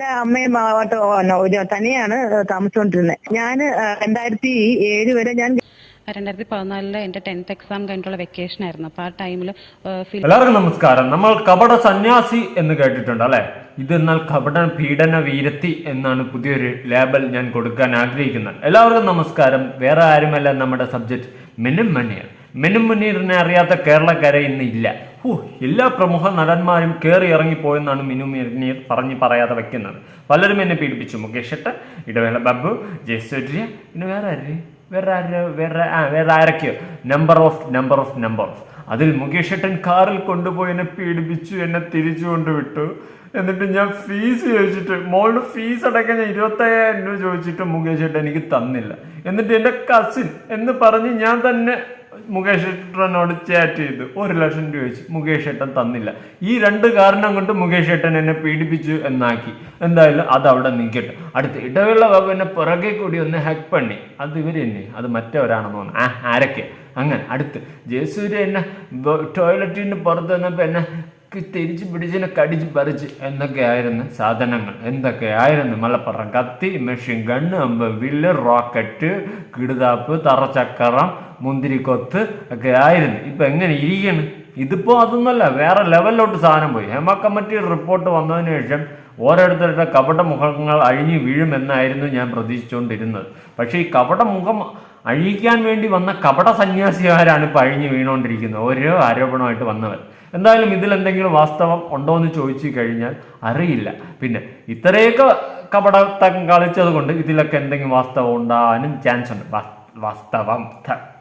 ഇവിടെ അമ്മയും ആവട്ടെ ഒരു തനിയാണ് താമസിച്ചുകൊണ്ടിരുന്നത് ഞാൻ രണ്ടായിരത്തി ഏഴ് വരെ ഞാൻ രണ്ടായിരത്തി പതിനാലിൽ എന്റെ ടെൻത്ത് എക്സാം കഴിഞ്ഞിട്ടുള്ള വെക്കേഷൻ ആയിരുന്നു. അപ്പോൾ ആ ടൈമിൽ എല്ലാവർക്കും നമസ്കാരം. നമ്മൾ കപട സന്യാസി എന്ന് കേട്ടിട്ടുണ്ട് അല്ലെ? ഇത് എന്നാൽ കപട പീഡന വീരത്തി എന്നാണ് പുതിയൊരു ലേബൽ ഞാൻ കൊടുക്കാൻ ആഗ്രഹിക്കുന്നത്. എല്ലാവർക്കും നമസ്കാരം. വേറെ ആരുമല്ല നമ്മുടെ സബ്ജക്ട് മെനും മണിയർ മെനും മുനീറിനെ അറിയാത്ത കേരളക്കാരെ ഇന്ന് ഇല്ല. എല്ലാ പ്രമുഖ നടന്മാരും കയറി ഇറങ്ങിപ്പോയെന്നാണ് മിനു മുനീർ പറഞ്ഞ് പറയാതെ വെക്കുന്നത്. പലരും എന്നെ പീഡിപ്പിച്ചു. മുകേഷ് ഏട്ടൻ ഇടവേള ബാബു ജയസൂര്യ പിന്നെ വേറെ ആര്? വേറെ ആര്? വേറെ ആ വേറെ ആരൊക്കെയോ? Number of number of number of അതിൽ മുകേഷ് ഏട്ടൻ കാറിൽ കൊണ്ടുപോയി എന്നെ പീഡിപ്പിച്ചു എന്നെ തിരിച്ചു കൊണ്ടുവിട്ടു. എന്നിട്ട് ഞാൻ ഫീസ് ചോദിച്ചിട്ട് മോളുടെ ഫീസ് അടക്കം ഞാൻ ഇരുപത്തയ്യായിരം രൂപ ചോദിച്ചിട്ട് മുകേഷ് ഏട്ടൻ എനിക്ക് തന്നില്ല. എന്നിട്ട് എന്റെ കസിൻ എന്ന് പറഞ്ഞ് ഞാൻ തന്നെ മുകേഷ് ഏട്ടനോട് ചാറ്റ് ചെയ്തു. ഒരു ലക്ഷം രൂപ വെച്ച് മുകേഷ് ഏട്ടൻ തന്നില്ല. ഈ രണ്ട് കാരണം കൊണ്ട് മുകേഷ് ഏട്ടൻ എന്നെ പീഡിപ്പിച്ചു എന്നാക്കി. എന്തായാലും അത് അവിടെ നിൽക്കട്ടെ. അടുത്ത ഇടവേള ബാബു പുറകെ കൂടി ഒന്ന് ഹെക്ക് പണി. അത് ഇവർ തന്നെ. അത് മറ്റവരാണെന്ന് തോന്നുന്നു. ആ ആരൊക്കെ? അങ്ങനെ. അടുത്ത്. ജയസൂര്യ എന്നെ ടോയ്ലറ്റിന് പുറത്ത് വന്നപ്പോൾ എന്നെ തിരിച്ച് പിടിച്ചിനെ കടിച്ച് പറിച്ച് എന്തൊക്കെയായിരുന്നു സാധനങ്ങൾ? എന്തൊക്കെയായിരുന്നു മലപ്പുറം കത്തി മെഷീൻ ഗണ്ണ് അമ്പ് വില്ല് റോക്കറ്റ് കിടുതാപ്പ് തറച്ചക്കറം മുന്തിരിക്കൊത്ത് ഒക്കെ ആയിരുന്നു. ഇപ്പം എങ്ങനെ ഇരിക്കണം? ഇതിപ്പോൾ അതൊന്നുമല്ല വേറെ ലെവലിലോട്ട് സാധനം പോയി. ഹേമ കമ്മിറ്റി റിപ്പോർട്ട് വന്നതിന് ശേഷം ഓരോരുത്തരുടെ കപട മുഖങ്ങൾ അഴിഞ്ഞു വീഴുമെന്നായിരുന്നു ഞാൻ പ്രതീക്ഷിച്ചുകൊണ്ടിരുന്നത്. പക്ഷേ ഈ കപട മുഖം അഴിക്കാൻ വേണ്ടി വന്ന കപട സന്യാസിമാരാണ് ഇപ്പോൾ അഴിഞ്ഞു വീണുകൊണ്ടിരിക്കുന്നത് ഓരോ ആരോപണമായിട്ട് വന്നവർ. എന്തായാലും ഇതിൽ എന്തെങ്കിലും വാസ്തവം ഉണ്ടോ എന്ന് ചോദിച്ചു കഴിഞ്ഞാൽ അറിയില്ല. പിന്നെ ഇത്രയൊക്കെ കപടത്തം കളിച്ചത് കൊണ്ട് ഇതിലൊക്കെ എന്തെങ്കിലും വാസ്തവം ഉണ്ടാവാനും ചാൻസ് ഉണ്ട്. വാസ്തവം.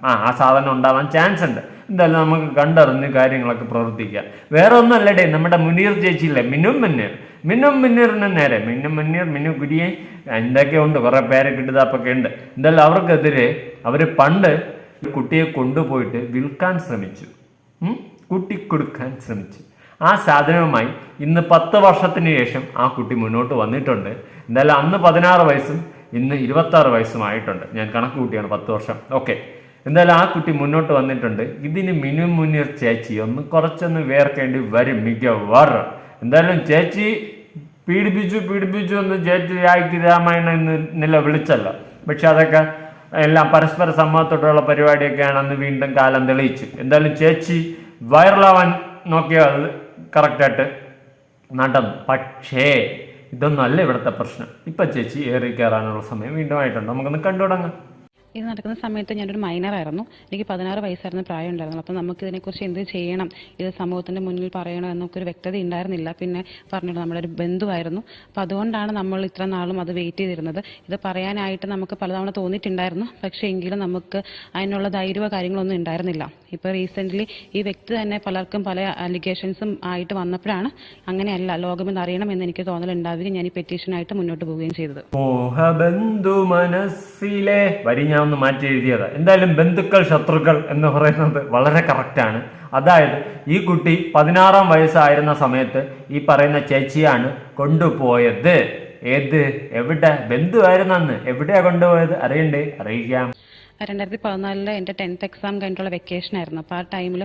ആ ആ സാധനം ഉണ്ടാവാൻ ചാൻസ് ഉണ്ട്. എന്തായാലും നമുക്ക് കണ്ടറിഞ്ഞ് കാര്യങ്ങളൊക്കെ പ്രവർത്തിക്കാം. വേറെ ഒന്നല്ലടേ നമ്മുടെ മുനീർ ചേച്ചിയില്ലേ? മിന്നും മുന്നീർ മിന്നും മുന്നീറിന് നേരെ. മിന്നും മുന്നീർ മിന്നു കുരിയെ. എന്തൊക്കെ ഉണ്ട്? കുറെ പേരെ കിട്ടുതാപ്പൊക്കെ ഉണ്ട്. എന്തായാലും അവർക്കെതിരെ അവർ പണ്ട് കുട്ടിയെ കൊണ്ടുപോയിട്ട് വിൽക്കാൻ ശ്രമിച്ചു? കൂട്ടിക്കൊടുക്കാൻ ശ്രമിച്ചു. ആ സാധനവുമായി ഇന്ന് പത്ത് വർഷത്തിന് ശേഷം ആ കുട്ടി മുന്നോട്ട് വന്നിട്ടുണ്ട്. എന്തായാലും അന്ന് പതിനാറ് വയസ്സും ഇന്ന് ഇരുപത്തി ആറ് വയസ്സുമായിട്ടുണ്ട് ഞാൻ കണക്ക് കൂട്ടിയാണ് പത്ത് വർഷം. ഓക്കെ. എന്തായാലും ആ കുട്ടി മുന്നോട്ട് വന്നിട്ടുണ്ട്. ഇതിന് മിനിമം മുന്നിൽ ചേച്ചി ഒന്ന് കുറച്ചൊന്ന് വേർക്കേണ്ടി വരും മികവാറ് എന്തായാലും ചേച്ചി പീഡിപ്പിച്ചു പീഡിപ്പിച്ചു എന്ന് ചേച്ചി ആയിട്ട് രാമായണം എന്ന് നില വിളിച്ചല്ല. പക്ഷെ അതൊക്കെ എല്ലാം പരസ്പര സമ്മതത്തോടുള്ള പരിപാടിയൊക്കെയാണെന്ന് വീണ്ടും കാലം തെളിയിച്ചു. എന്തായാലും ചേച്ചി വൈറലാവാൻ നോക്കിയാൽ അത് കറക്റ്റായിട്ട് നടന്നു. പക്ഷേ ഇതൊന്നും അല്ല ഇവിടുത്തെ പ്രശ്നം. ഇപ്പം ചേച്ചി ഏറി കയറാനുള്ള സമയം വീണ്ടും ആയിട്ടുണ്ട്. നമുക്കൊന്ന് കണ്ടു തുടങ്ങാം ഇത് നടക്കുന്ന സമയത്ത് ഞാനൊരു മൈനറായിരുന്നു എനിക്ക് പതിനാറ് വയസ്സായിരുന്നു പ്രായം ഉണ്ടായിരുന്നു അപ്പോൾ നമുക്ക് ഇതിനെക്കുറിച്ച് എന്ത് ചെയ്യണം? ഇത് സമൂഹത്തിന്റെ മുന്നിൽ പറയണം എന്നൊക്കെ ഒരു വ്യക്തത ഉണ്ടായിരുന്നില്ല. പിന്നെ പറഞ്ഞിട്ട് നമ്മുടെ ഒരു ബന്ധുവായിരുന്നു. അപ്പോൾ അതുകൊണ്ടാണ് നമ്മൾ ഇത്ര നാളും അത് വെയിറ്റ് ചെയ്തിരുന്നത്. ഇത് പറയാനായിട്ട് നമുക്ക് പലതവണ തോന്നിയിട്ടുണ്ടായിരുന്നു. പക്ഷേ എങ്കിലും നമുക്ക് അതിനുള്ള ധൈര്യമോ കാര്യങ്ങളൊന്നും ഉണ്ടായിരുന്നില്ല. ഇപ്പോൾ റീസെന്റ്ലി ഈ വ്യക്തി തന്നെ പലർക്കും പല അലിഗേഷൻസും ആയിട്ട് വന്നപ്പോഴാണ് അങ്ങനെയല്ല ലോകമെന്ന് അറിയണമെന്ന് എനിക്ക് തോന്നലുണ്ടാവുകയും ഞാൻ ഈ പെറ്റീഷനായിട്ട് മുന്നോട്ട് പോവുകയും ചെയ്തത്. മോഹബന്ധു മനസ്സിലെ ഞാൻ ഒന്ന് മാറ്റി എഴുതിയത്. എന്തായാലും ബന്ധുക്കൾ ശത്രുക്കൾ എന്ന് പറയുന്നത് വളരെ കറക്റ്റാണ് അതായത് ഈ കുട്ടി പതിനാറാം വയസ്സായിരുന്ന സമയത്ത് ഈ പറയുന്ന ചേച്ചിയാണ് കൊണ്ടുപോയത്. ഏത്? എവിടെ? ബന്ധുവായിരുന്നു അന്ന് എവിടെയാ കൊണ്ടുപോയത്? അറിയണ്ടേ? അറിയിക്കാം. രണ്ടായിരത്തി പതിനാലിൽ എന്റെ ടെൻത്ത് എക്സാം കഴിഞ്ഞിട്ടുള്ള വെക്കേഷൻ ആയിരുന്നു. അപ്പോൾ ആ ടൈമിൽ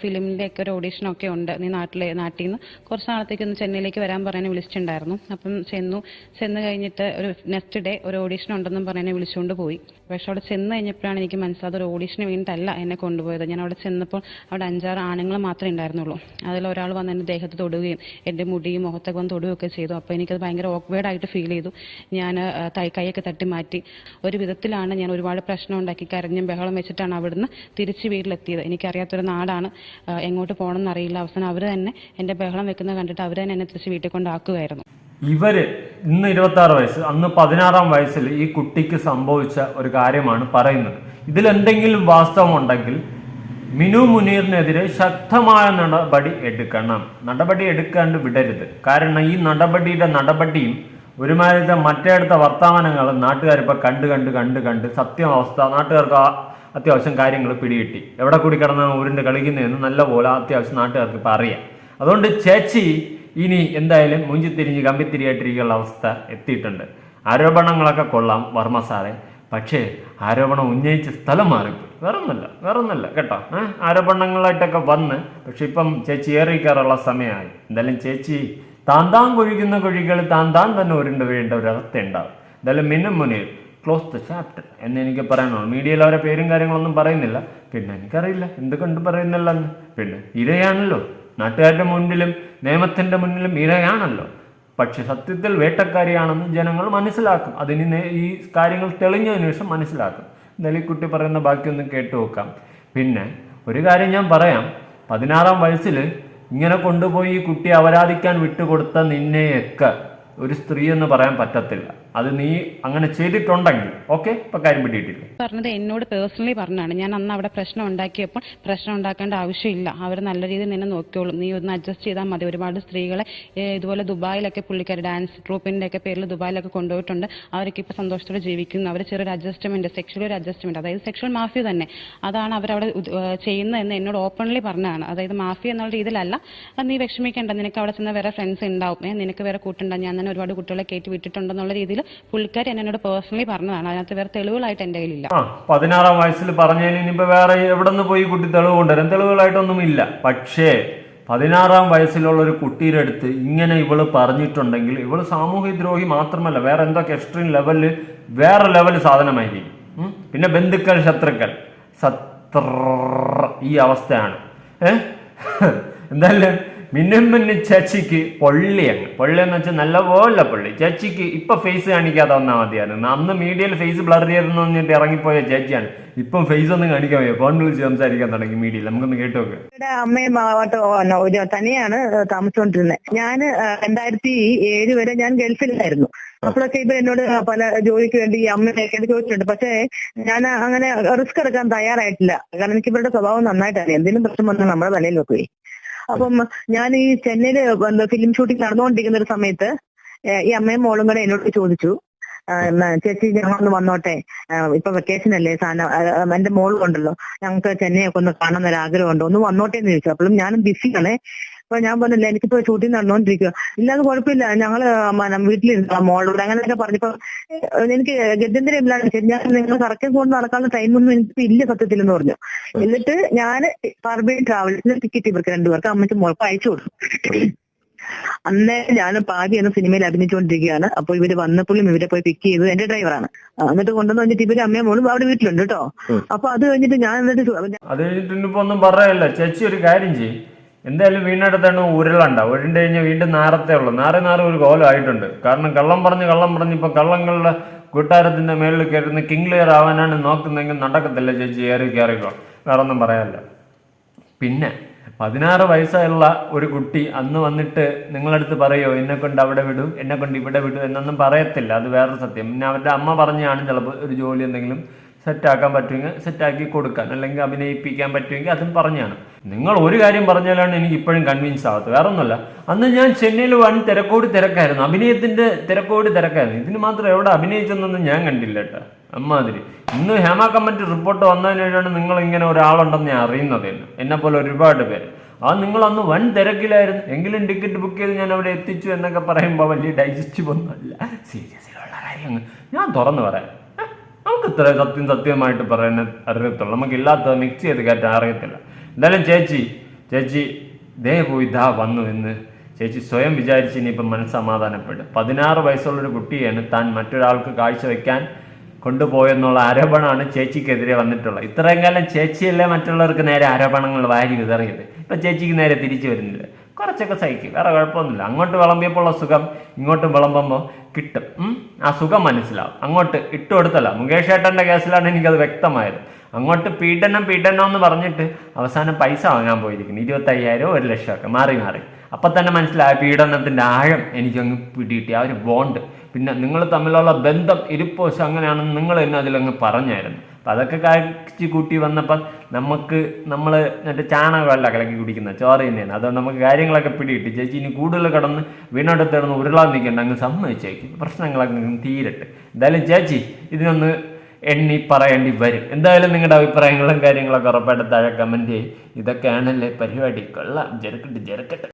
ഫിലിമിന്റെ ഒക്കെ ഒരു ഓഡീഷനൊക്കെ ഉണ്ട് നീ നാട്ടിലെ നാട്ടിൽ നിന്ന് കുറച്ച് നാളത്തേക്ക് ഒന്ന് ചെന്നൈയിലേക്ക് വരാൻ പറയാൻ വിളിച്ചിട്ടുണ്ടായിരുന്നു. അപ്പം ചെന്നു ചെന്ന് കഴിഞ്ഞിട്ട് ഒരു നെക്സ്റ്റ് ഡേ ഒരു ഓഡീഷൻ ഉണ്ടെന്നും പറഞ്ഞ് വിളിച്ചുകൊണ്ട് പോയി. പക്ഷെ അവിടെ ചെന്ന് കഴിഞ്ഞപ്പോഴാണ് എനിക്ക് മനസ്സിലായത് ഒരു ഓഡീഷന് വേണ്ടിയിട്ടല്ല എന്നെ കൊണ്ടുപോയത്. ഞാൻ അവിടെ ചെന്നപ്പോൾ അവിടെ അഞ്ചാറ് ആണുങ്ങൾ മാത്രമേ ഉണ്ടായിരുന്നുള്ളൂ. അതിൽ ഒരാൾ വന്ന് എന്റെ ദേഹത്ത് തൊടുകയും എന്റെ മുടിയും മുഖത്തൊക്കെ വന്ന് തൊടുകയൊക്കെ ചെയ്തു. അപ്പോൾ എനിക്കത് ഭയങ്കര ഓക്വേർഡായിട്ട് ഫീൽ ചെയ്തു. ഞാൻ കൈ കൈയൊക്കെ തട്ടി മാറ്റി. ഒരു വിധത്തിലാണ് ഞാൻ ഒരുപാട് പ്രശ്നം ഉണ്ടാക്കി കരഞ്ഞും ബഹളം വെച്ചിട്ടാണ് അവിടുന്ന് തിരിച്ച് വീട്ടിലെത്തിയത്. എനിക്കറിയാത്തൊരു നാടാണ്. എങ്ങോട്ട് പോകണമെന്ന് അറിയില്ല. അവസാനം അവർ തന്നെ എന്റെ ബഹളം വെക്കുന്നത് കണ്ടിട്ട് അവർ തന്നെ എന്നെ തിരിച്ച് വീട്ടിൽ കൊണ്ടാക്കുകയായിരുന്നു ഇവർ ഇന്ന് ഇരുപത്തി ആറ് വയസ്സ് അന്ന് പതിനാറാം വയസ്സിൽ ഈ കുട്ടിക്ക് സംഭവിച്ച ഒരു കാര്യമാണ് പറയുന്നത്. ഇതിലെന്തെങ്കിലും വാസ്തവമുണ്ടെങ്കിൽ മിനു മുനീറിനെതിരെ ശക്തമായ നടപടി എടുക്കണം. നടപടി എടുക്കാണ്ട് വിടരുത്. കാരണം ഈ നടപടിയുടെ നടപടിയും ഒരുമാതിരത്തെ മറ്റേടുത്ത വർത്തമാനങ്ങൾ നാട്ടുകാരിപ്പോൾ കണ്ട് കണ്ട് കണ്ട് കണ്ട് സത്യം അവസ്ഥ. നാട്ടുകാർക്ക് അത്യാവശ്യം കാര്യങ്ങൾ പിടികിട്ടി. എവിടെ കൂടി കിടന്നാണ് ഉരുണ്ട് കളിക്കുന്നതെന്ന് നല്ല പോലെ അത്യാവശ്യം നാട്ടുകാർക്ക് ഇപ്പം അറിയാം. അതുകൊണ്ട് ചേച്ചി ഇനി എന്തായാലും മുഞ്ചിത്തിരിഞ്ഞ് കമ്പിത്തിരിയായിട്ടിരിക്കുന്ന അവസ്ഥ എത്തിയിട്ടുണ്ട്. ആരോപണങ്ങളൊക്കെ കൊള്ളാം വർമ്മ സാറേ. പക്ഷേ ആരോപണം ഉന്നയിച്ച സ്ഥലം മാറിപ്പോയി. വേറൊന്നല്ല വേറൊന്നല്ല കേട്ടോ. ആരോപണങ്ങളായിട്ടൊക്കെ വന്ന് പക്ഷെ ഇപ്പം ചേച്ചി ഏറിക്കയറുള്ള സമയമായി. എന്തായാലും ചേച്ചി താൻ താൻ കൊഴിക്കുന്ന കുഴികൾ താൻ താൻ തന്നെ ഉരുണ്ട് വേണ്ട ഒരു അവസ്ഥ ഉണ്ടാവും എന്തായാലും മിന്നും മുന്നിൽ ക്ലോസ് ദ ചാപ്റ്റർ എന്ന് എനിക്ക് പറയാനുള്ളൂ. മീഡിയയിൽ അവരെ പേരും കാര്യങ്ങളൊന്നും പറയുന്നില്ല. പിന്നെ എനിക്കറിയില്ല. എന്തുകൊണ്ട് പറയുന്നില്ല എന്ന് പിന്നെ ഇരയാണല്ലോ. നാട്ടുകാരുടെ മുന്നിലും നിയമത്തിന്റെ മുന്നിലും ഇരയാണല്ലോ. പക്ഷെ സത്യത്തിൽ വേട്ടക്കാരിയാണെന്ന് ജനങ്ങൾ മനസ്സിലാക്കും. അതിന് ഈ കാര്യങ്ങൾ തെളിഞ്ഞതിന് ശേഷം മനസ്സിലാക്കും. എന്തായാലും ഈ കുട്ടി പറയുന്ന ബാക്കിയൊന്നും കേട്ടു നോക്കാം. പിന്നെ ഒരു കാര്യം ഞാൻ പറയാം. പതിനാറാം വയസ്സിൽ ഇങ്ങനെ കൊണ്ടുപോയി ഈ കുട്ടി അപരാധിക്കാൻ വിട്ടുകൊടുത്ത നിന്നെയൊക്കെ ഒരു സ്ത്രീ എന്ന് പറയാൻ പറ്റത്തില്ല. അത് നീ അങ്ങനെ ചെയ്തിട്ടുണ്ടെങ്കിൽ ഓക്കെ ഇപ്പൊ കാര്യം പിടിയിട്ടില്ല? പറഞ്ഞത് എന്നോട് പേഴ്സണലി പറഞ്ഞാണ് ഞാൻ അന്ന് അവിടെ പ്രശ്നം ഉണ്ടാക്കിയപ്പോൾ പ്രശ്നം ഉണ്ടാക്കേണ്ട ആവശ്യമില്ല. അവർ നല്ല രീതിയിൽ നിന്നെ നോക്കിയോളും നീ ഒന്ന് അഡ്ജസ്റ്റ് ചെയ്താൽ മതി. ഒരുപാട് സ്ത്രീകളെ ഇതുപോലെ ദുബായിലൊക്കെ പുള്ളിക്കാർ ഡാൻസ് ട്രൂപ്പിന്റെ ഒക്കെ പേരിൽ ദുബായിലൊക്കെ കൊണ്ടുപോയിട്ടുണ്ട്. അവരൊക്കെ ഇപ്പൊ സന്തോഷത്തോടെ ജീവിക്കുന്നു. അവർ ചെറിയൊരു അഡ്ജസ്റ്റ്മെന്റ് സെക്ഷൽ ഒരു അഡ്ജസ്റ്റ്മെന്റ് അതായത് സെക്ഷൽ മാഫിയ തന്നെ. അതാണ് അവരവിടെ ഉദ്- ഏഹ്, ചെയ്യുന്നതെന്ന് എന്നോട് ഓപ്പൺലി പറഞ്ഞതാണ്. അതായത് മാഫിയ എന്നുള്ള രീതിയിലല്ല. നീ വിഷമിക്കേണ്ട. നിനക്ക് അവിടെ ചെന്ന വേറെ ഫ്രണ്ട്സ് ഉണ്ടാവും. നിനക്ക് വേറെ കൂട്ടുണ്ടാവും. ഞാൻ തന്നെ ഒരുപാട് കുട്ടികളെ കയറ്റി വിട്ടിട്ടുണ്ടെന്നുള്ള രീതിയിൽ പുള്ളിക്കാരി എന്നെ എന്നോട് പേഴ്സണലി പറഞ്ഞതാണ്. അതിനകത്ത് വേറെ തെളിവുകളായിട്ട് എന്റെ കയ്യിലില്ല. ആ പതിനാറാം വയസ്സിൽ പറഞ്ഞതിന് ഇനിയിപ്പോ വേറെ എവിടെ നിന്ന് പോയി കുട്ടി തെളിവ് കൊണ്ടുവരാൻ തെളിവുകളായിട്ടൊന്നും ഇല്ല. പക്ഷേ പതിനാറാം വയസ്സിലുള്ള ഒരു കുട്ടിയുടെ അടുത്ത് ഇങ്ങനെ ഇവൾ പറഞ്ഞിട്ടുണ്ടെങ്കിൽ ഇവൾ സാമൂഹ്യ ദ്രോഹി മാത്രമല്ല വേറെ എന്തൊക്കെ എക്സ്ട്രീം ലെവലിൽ വേറെ ലെവൽ സാധനമായിരിക്കും? പിന്നെ ബന്ധുക്കൾ ശത്രുക്കൾ. സത്ര ഈ അവസ്ഥയാണ്. ഏഹ് എന്തായാലും മിന്നും മിന്നു ചേച്ചിക്ക് പൊള്ളിയാണ് പൊള്ളി എന്ന് വെച്ചാൽ നല്ലപോലെ പൊള്ളി. ചേച്ചിക്ക് ഇപ്പൊ ഫേസ് കാണിക്കാതെ വന്നാൽ മതിയായിരുന്നു. അന്ന് മീഡിയയിൽ ഫേസ് ബ്ലർ ചെയ്തെന്ന് പറഞ്ഞിട്ട് ഇറങ്ങിപ്പോയ ചേച്ചിയാണ്. ഇപ്പം ഫേസ് ഒന്നും കാണിക്കാൻ വയ്യ. ഫോൺ വിളിച്ച് സംസാരിക്കാൻ തുടങ്ങി മീഡിയയിൽ നമുക്കൊന്ന് കേട്ടു നോക്ക്. അമ്മയും ഒരു തനിയാണ് ഞാൻ രണ്ടായിരത്തി ഏഴ് വരെ ഞാൻ ഗൾഫിലായിരുന്നു. അപ്പോഴൊക്കെ ഇവർ എന്നോട് പല ജോലിക്ക് വേണ്ടി ഈ അമ്മയൊക്കെ ചോദിച്ചിട്ടുണ്ട്. പക്ഷേ ഞാൻ അങ്ങനെ റിസ്ക് എടുക്കാൻ തയ്യാറായിട്ടില്ല. കാരണം എനിക്ക് ഇവരുടെ സ്വഭാവം നന്നായിട്ടറിയാം. എന്തെങ്കിലും പ്രശ്നം വന്നാൽ നമ്മുടെ തലയിൽ വെക്കുകയെ അപ്പം ഞാൻ ഈ ചെന്നൈയിൽ ഫിലിം ഷൂട്ടിംഗ് നടന്നുകൊണ്ടിരിക്കുന്ന ഒരു സമയത്ത് ഈ അമ്മയും മോളും കൂടെ എന്നോട് ചോദിച്ചു. ചേച്ചി ഞങ്ങളൊന്ന് വന്നോട്ടെ. ഇപ്പൊ വെക്കേഷൻ അല്ലേ സാധനം എന്റെ മോളുണ്ടല്ലോ ഞങ്ങൾക്ക് ചെന്നൈ ഒക്കെ ഒന്ന് കാണാൻ ഒരു ആഗ്രഹമുണ്ട്. ഒന്ന് വന്നോട്ടെ എന്ന് ചോദിച്ചു. അപ്പോഴും ഞാനും ബിസിയാണ് അപ്പൊ ഞാൻ പറഞ്ഞില്ല എനിക്കിപ്പോ ഷൂട്ടിംഗ് നടന്നുകൊണ്ടിരിക്കുക ഇല്ലാതെ കുഴപ്പമില്ല ഞങ്ങൾ വീട്ടിലിരുന്നോ മോളോട് അങ്ങനെയൊക്കെ പറഞ്ഞപ്പോ എനിക്ക് ഗദ്യന്തരം ഇല്ലാണ്ട് ശരി ഞാൻ നിങ്ങൾ കറക്റ്റ് കൊണ്ട് നടക്കാനുള്ള ടൈമൊന്നും എനിക്ക് ഇല്ല സത്യത്തിൽ എന്ന് പറഞ്ഞു. എന്നിട്ട് ഞാൻ പാർബിയൻ ട്രാവൽസിന് ടിക്കറ്റ് ഇവർക്ക് രണ്ടുപേർക്ക് അമ്മയ്ക്ക് മോൾക്ക് അയച്ചു കൊടുത്തു. അന്നേ ഞാൻ പാതി എന്ന സിനിമയിൽ അഭിനയിച്ചുകൊണ്ടിരിക്കുകയാണ്. അപ്പൊ ഇവർ വന്നപ്പോഴും ഇവരെ പോയി പിക്ക് ചെയ്തത് എന്റെ ഡ്രൈവറാണ് എന്നിട്ട് കൊണ്ടുവന്ന് കഴിഞ്ഞിട്ട് ഇവർ അമ്മയും മോളും അവിടെ വീട്ടിലുണ്ട് കേട്ടോ. അപ്പൊ അത് കഴിഞ്ഞിട്ട് ഞാൻ എന്നിട്ട് അത് കഴിഞ്ഞിട്ട് ഒന്നും പറയല്ല ചേച്ചി ഒരു കാര്യം ചെയ്യും. എന്തായാലും വീടിനടുത്താണ് ഉരുളണ്ട. ഉരുണ്ട് കഴിഞ്ഞാൽ വീണ്ടും നാരത്തേ ഉള്ളൂ. നാറ് നാറ് ഒരു കോലമായിട്ടുണ്ട്. കാരണം കള്ളം പറഞ്ഞ് കള്ളം പറഞ്ഞ് ഇപ്പം കള്ളങ്ങളുടെ കൂട്ടാരത്തിന്റെ മേളിൽ കയറുന്ന കിങ് ലെയർ ആവാനാണ് നോക്കുന്നതെങ്കിൽ നടക്കത്തില്ല ചേച്ചി. ഏറി കയറിക്കോ വേറെ ഒന്നും പറയാനില്ല. പിന്നെ പതിനാറ് വയസ്സായുള്ള ഒരു കുട്ടി അന്ന് വന്നിട്ട് നിങ്ങളടുത്ത് പറയോ എന്നെ കൊണ്ട് അവിടെ വിടും എന്നെ കൊണ്ട് ഇവിടെ വിടും എന്നൊന്നും പറയത്തില്ല. അത് വേറെ സത്യം. പിന്നെ അവരുടെ അമ്മ പറഞ്ഞാണ് ചിലപ്പോൾ ഒരു ജോലി എന്തെങ്കിലും സെറ്റാക്കാൻ പറ്റുമെങ്കിൽ സെറ്റാക്കി കൊടുക്കാൻ അല്ലെങ്കിൽ അഭിനയിപ്പിക്കാൻ പറ്റുമെങ്കിൽ അതും പറഞ്ഞാണ്. നിങ്ങൾ ഒരു കാര്യം പറഞ്ഞാലാണ് എനിക്ക് ഇപ്പോഴും കൺവിൻസ് ആവാത്തത്. വേറെ ഒന്നുമല്ല അന്ന് ഞാൻ ചെന്നൈയിൽ വൻ തിരക്കോടി തിരക്കായിരുന്നു. അഭിനയത്തിന്റെ തിരക്കോടി തിരക്കായിരുന്നു. ഇതിന് മാത്രം എവിടെ അഭിനയിച്ചെന്നൊന്നും ഞാൻ കണ്ടില്ല കേട്ടോ. അമ്മാതിരി. ഇന്ന് ഹേമ കമ്മിറ്റി റിപ്പോർട്ട് വന്നതിനാണ് നിങ്ങൾ ഇങ്ങനെ ഒരാളുണ്ടെന്ന് ഞാൻ അറിയുന്നത് തന്നെ. എന്നെ പോലെ ഒരുപാട് പേര്. ആ നിങ്ങൾ അന്ന് വൻ തിരക്കിലായിരുന്നു. എങ്കിലും ടിക്കറ്റ് ബുക്ക് ചെയ്ത് ഞാൻ അവിടെ എത്തിച്ചു എന്നൊക്കെ പറയുമ്പോൾ വലിയ ഡൈജസ്റ്റീവ് ഒന്നുമല്ല. സീരിയസിലുള്ള കാര്യങ്ങൾ ഞാൻ തുറന്നു പറയാം. നമുക്ക് ഇത്ര സത്യം സത്യമായിട്ട് പറയാൻ അറിയത്തുള്ളൂ. നമുക്ക് ഇല്ലാത്തത് മിക്സ് ചെയ്ത് കയറ്റാൻ അറിയത്തില്ല. എന്തായാലും ചേച്ചി ചേച്ചി ദേ പോയി ഇതാ വന്നു എന്ന് ചേച്ചി സ്വയം വിചാരിച്ച് ഇനിയിപ്പം മനസ്സമാധാനപ്പെടും. പതിനാറ് വയസ്സുള്ളൊരു കുട്ടിയാണ് താൻ മറ്റൊരാൾക്ക് കാഴ്ചവെക്കാൻ കൊണ്ടുപോയെന്നുള്ള ആരോപണമാണ് ചേച്ചിക്കെതിരെ വന്നിട്ടുള്ളത്. ഇത്രയും കാലം ചേച്ചിയല്ലേ മറ്റുള്ളവർക്ക് നേരെ ആരോപണങ്ങൾ വാരി വിതറിയത്. ഇപ്പം ചേച്ചിക്ക് നേരെ തിരിച്ചു വരുന്നില്ല. കുറച്ചൊക്കെ സഹിക്കും. വേറെ കുഴപ്പമൊന്നുമില്ല. അങ്ങോട്ട് വിളമ്പിയപ്പോൾ സുഖം ഇങ്ങോട്ട് വിളമ്പുമ്പോൾ കിട്ടും? ആ സുഖം മനസ്സിലാവും. അങ്ങോട്ട് ഇട്ട് കൊടുത്തല്ല. മുകേഷ് ഏട്ടന്റെ കേസിലാണ് എനിക്കത് വ്യക്തമായത്. അങ്ങോട്ട് പീഡനം പീഡനം എന്ന് പറഞ്ഞിട്ട് അവസാനം പൈസ വാങ്ങാൻ പോയിരിക്കുന്നു. ഇരുപത്തയ്യായിരം ഒരു ലക്ഷമൊക്കെ മാറി മാറി. അപ്പം തന്നെ മനസ്സിലായ പീഡനത്തിന്റെ ആഴം എനിക്കങ്ങ് പിടികിട്ടി. ആ ഒരു ബോണ്ട് പിന്നെ നിങ്ങൾ തമ്മിലുള്ള ബന്ധം ഇരിപ്പോശം അങ്ങനെയാണെന്ന് നിങ്ങൾ തന്നെ അതിലങ്ങ് പറഞ്ഞായിരുന്നു. അപ്പം അതൊക്കെ കഴിച്ച് കൂട്ടി വന്നപ്പം നമുക്ക് നമ്മൾ മറ്റേ ചാണകമല്ല കലക്കി കുടിക്കുന്ന ചോറ് തന്നെയാണ്. അതുകൊണ്ട് നമുക്ക് കാര്യങ്ങളൊക്കെ പിടികിട്ടി. ചേച്ചി ഇനി കൂടുതൽ കിടന്ന് വീണ്ടെടുത്ത് കിടന്ന് ഉരുളാൻ നിൽക്കേണ്ട. അങ്ങ് സമ്മതിച്ചേക്കും പ്രശ്നങ്ങളൊക്കെ തീരട്ടെ. എന്തായാലും ചേച്ചി ഇതിനൊന്ന് എണ്ണി പറയേണ്ടി വരും. എന്തായാലും നിങ്ങളുടെ അഭിപ്രായങ്ങളും കാര്യങ്ങളൊക്കെ ഉറപ്പായിട്ട് താഴെ കമന്റ് ചെയ്യും. ഇതൊക്കെയാണല്ലേ പരിപാടി. കൊള്ളാം. ജെറുക്കട്ടെ ജെറുക്കട്ടെ